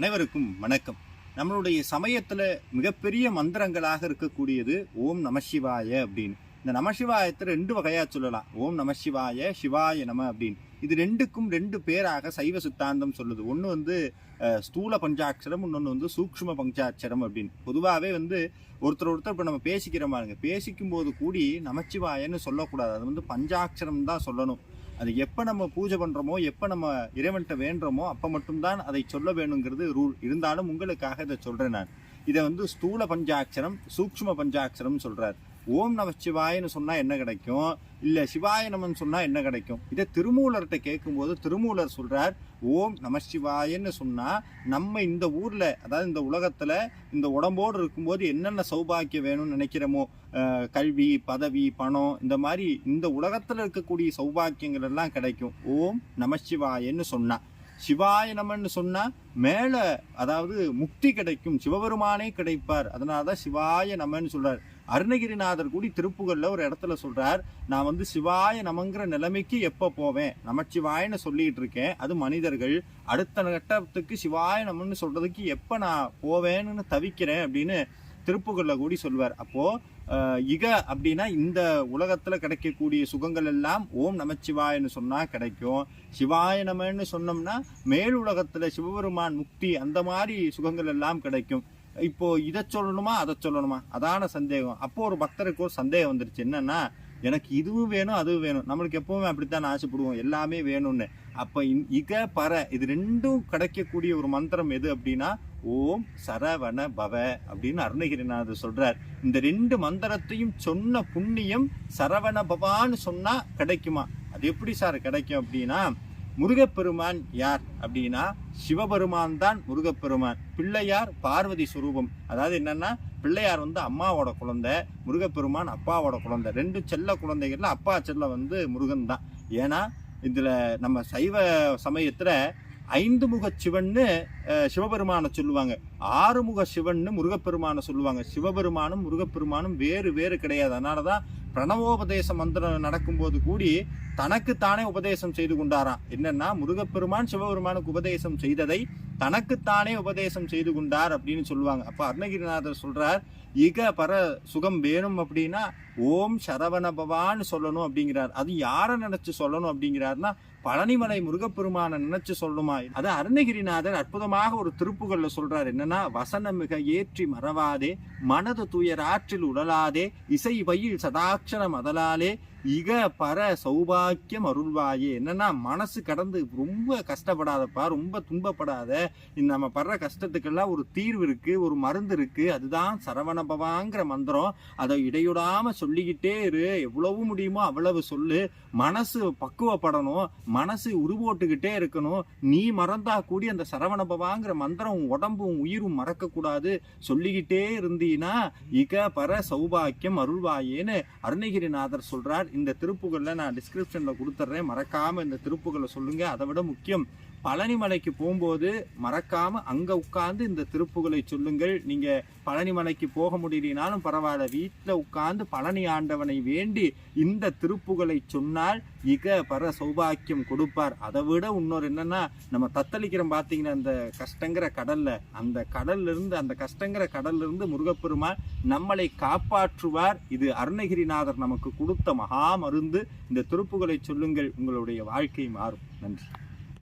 அனைவருக்கும் வணக்கம். நம்மளுடைய சமயத்தில் மிகப்பெரிய மந்திரங்களாக இருக்கக்கூடியது ஓம் நமசிவாய அப்படின்னு. இந்த நமசிவாயத்தை ரெண்டு வகையாக சொல்லலாம். ஓம் நமசிவாய சிவாய நம அப்படின்னு. இது ரெண்டுக்கும் ரெண்டு பேராக சைவ சித்தாந்தம் சொல்லுது. ஒன்று வந்து ஸ்தூல பஞ்சாட்சரம் இன்னொன்று வந்து சூக்ஷ்ம பஞ்சாட்சரம் அப்படின்னு. பொதுவாகவே வந்து ஒருத்தர் ஒருத்தர் இப்போ நம்ம பேசிக்கிற மாதிரிங்க பேசிக்கும் போது கூடி நமச்சிவாயன்னு சொல்லக்கூடாது. அது வந்து பஞ்சாட்சரம் தான் சொல்லணும். அது எப்போ நம்ம பூஜை பண்ணுறோமோ எப்போ நம்ம இறைவன்கிட்ட வேண்டுறோமோ அப்போ மட்டும்தான் அதை சொல்ல வேணுங்கிறது ரூல். இருந்தாலும் உங்களுக்காக இதை சொல்கிறேன் நான். இதை வந்து ஸ்தூல பஞ்சாட்சரம் சூக்ஷ்ம பஞ்சாட்சரம் சொல்கிறார் ஓம் நம சிவாயன்னு சொன்னால் என்ன கிடைக்கும்? இல்லை சிவாய நமன் சொன்னால் என்ன கிடைக்கும்? இதை திருமூலர்கிட்ட கேட்கும்போது திருமூலர் சொல்கிறார் ஓம் நம சிவாயன்னு சொன்னால் நம்ம இந்த ஊரில் அதாவது இந்த உலகத்தில் இந்த உடம்போடு இருக்கும்போது என்னென்ன சௌபாக்கியம் வேணும்னு நினைக்கிறோமோ கல்வி பதவி பணம் இந்த மாதிரி இந்த உலகத்தில் இருக்கக்கூடிய சௌபாக்கியங்கள் எல்லாம் கிடைக்கும். ஓம் நமசிவாயன்னு சொன்னால் சிவாய நமன்னு சொன்னா மேல அதாவது முக்தி கிடைக்கும் சிவபெருமானே கிடைப்பார். அதனால தான் சிவாய நமன்னு சொல்றார். அருணகிரிநாதர் கூடி திருப்புகள்ல ஒரு இடத்துல சொல்றார் நான் வந்து சிவாய நமங்கிற நிலைமைக்கு எப்போ போவேன்? நமச்சிவாயன்னு சொல்லிட்டு இருக்கேன் அது மனிதர்கள். அடுத்த கட்டத்துக்கு சிவாய நமன்னு சொல்றதுக்கு எப்போ நான் போவேன்னு தவிக்கிறேன் அப்படின்னு திருப்புகளை கூடி சொல்வார். அப்போது இக அப்படின்னா இந்த உலகத்தில் கிடைக்கக்கூடிய சுகங்கள் எல்லாம் ஓம் நமச்சிவாயன்னு சொன்னால் கிடைக்கும். சிவாய நமன்னு சொன்னோம்னா மேல் உலகத்தில் சிவபெருமான் முக்தி அந்த மாதிரி சுகங்கள் எல்லாம் கிடைக்கும். இப்போ இதை சொல்லணுமா அதை சொல்லணுமா? அதான சந்தேகம். அப்போ ஒரு பக்தருக்கு ஒரு சந்தேகம் வந்துருச்சு. என்னன்னா எனக்கு இதுவும் வேணும் அதுவும் வேணும். நம்மளுக்கு எப்பவுமே அப்படித்தான் ஆசைப்படுவோம். எல்லாமே வேணும்னு. அப்ப இன்- இக பற இது ரெண்டும் கிடைக்கக்கூடிய ஒரு மந்திரம் எது அப்படின்னா ஓம் சரவண பவ அப்படின்னு அருணகிரிநாதர் சொல்றார். இந்த ரெண்டு மந்திரத்தையும் சொன்ன புண்ணியம் சரவண பவான்னு சொன்னா கிடைக்குமா? அது எப்படி சார் கிடைக்கும் அப்படின்னா முருகப்பெருமான் யார் அப்படின்னா சிவபெருமான் தான் முருகப்பெருமான். பிள்ளையார் பார்வதி சுரூபம். அதாவது என்னன்னா பிள்ளையார் வந்து அம்மாவோட குழந்தை முருகப்பெருமான் அப்பாவோட குழந்தை. ரெண்டு செல்ல குழந்தைகள்ல அப்பா செல்ல வந்து முருகன் தான். ஏன்னா இதில் நம்ம சைவ சமயத்தில் ஐந்து முக சிவன்னு சிவபெருமானை சொல்லுவாங்க. ஆறுமுக சிவன்னு முருகப்பெருமானை சொல்லுவாங்க. சிவபெருமானும் முருகப்பெருமானும் வேறு வேறு கிடையாது. அதனாலதான் பிரணவோபதேச மந்திரம் நடக்கும்போது கூடி தனக்குத்தானே உபதேசம் செய்து கொண்டாராம். என்னன்னா முருகப்பெருமான் சிவபெருமானுக்கு உபதேசம் செய்ததை தனக்குத்தானே உபதேசம் செய்து கொண்டார் அப்படின்னு சொல்லுவாங்க. அப்போ அருணகிரிநாதர் சொல்றார் இக பர சுகம் வேணும் அப்படின்னா ஓம் சரவண பவான்னு சொல்லணும் அப்படிங்கிறார். அது யாரை நினைச்சு சொல்லணும் அப்படிங்கிறாருன்னா பழனிமலை முருகப்பெருமானை நினைச்சு சொல்லணுமா? அது அருணகிரிநாதர் அற்புதமாக ஒரு திருப்புகள்ல சொல்றார். என்னன்னா வசனம் மிக ஏற்றி மறவாதே மனது துயர் ஆற்றில் உடலாதே இசை வயில் சதாட்சரம் அதலாலே இக பர சௌபாக்கியம் அருள்வாயே. என்னன்னா மனசு கடந்து ரொம்ப கஷ்டப்படாதப்பா ரொம்ப துன்பப்படாத இந்த நம்ம படுற கஷ்டத்துக்கெல்லாம் ஒரு தீர்வு இருக்கு ஒரு மருந்து இருக்கு அதுதான் சரவணபவாங்கிற மந்திரம். அதை இடையுடாம சொல்லிக்கிட்டே இரு. எவ்வளவு முடியுமோ அவ்வளவு சொல்லு. மனசு பக்குவப்படணும். மனசு உருவோட்டுக்கிட்டே இருக்கணும். நீ மறந்தா கூடி அந்த சரவணபவாங்கிற மந்திரம் உடம்பும் உயிரும் மறக்க கூடாது சொல்லிக்கிட்டே இருந்தீன்னா இக பர சௌபாக்கியம் அருள்வாயேன்னு அருணகிரிநாதர் சொல்றார். இந்த திருப்புகளில் நான் டிஸ்கிரிப்ஷனில் கொடுத்துட்றேன் மறக்காமல் இந்த திருப்புகளை சொல்லுங்கள் அதை விட முக்கியம் பழனிமலைக்கு போகும்போது மறக்காம அங்க உட்கார்ந்து இந்த திருப்புகளை சொல்லுங்கள். நீங்க பழனிமலைக்கு போக முடியலனாலும் பரவாயில்ல. வீட்டில் உட்கார்ந்து பழனி ஆண்டவனை வேண்டி இந்த திருப்புகளை சொன்னால் இக பர சௌபாக்கியம் கொடுப்பார். அதை விட இன்னொரு என்னன்னா நம்ம தத்தளிக்கிறோம் பார்த்தீங்கன்னா அந்த கஷ்டங்கிற கடல்ல அந்த கடல்ல இருந்து அந்த கஷ்டங்கிற கடல்ல இருந்து முருகப்பெருமான் நம்மளை காப்பாற்றுவார். இது அருணகிரிநாதர் நமக்கு கொடுத்த மகா மருந்து. இந்த திருப்புகளை சொல்லுங்கள். உங்களுடைய வாழ்க்கை மாறும். நன்றி.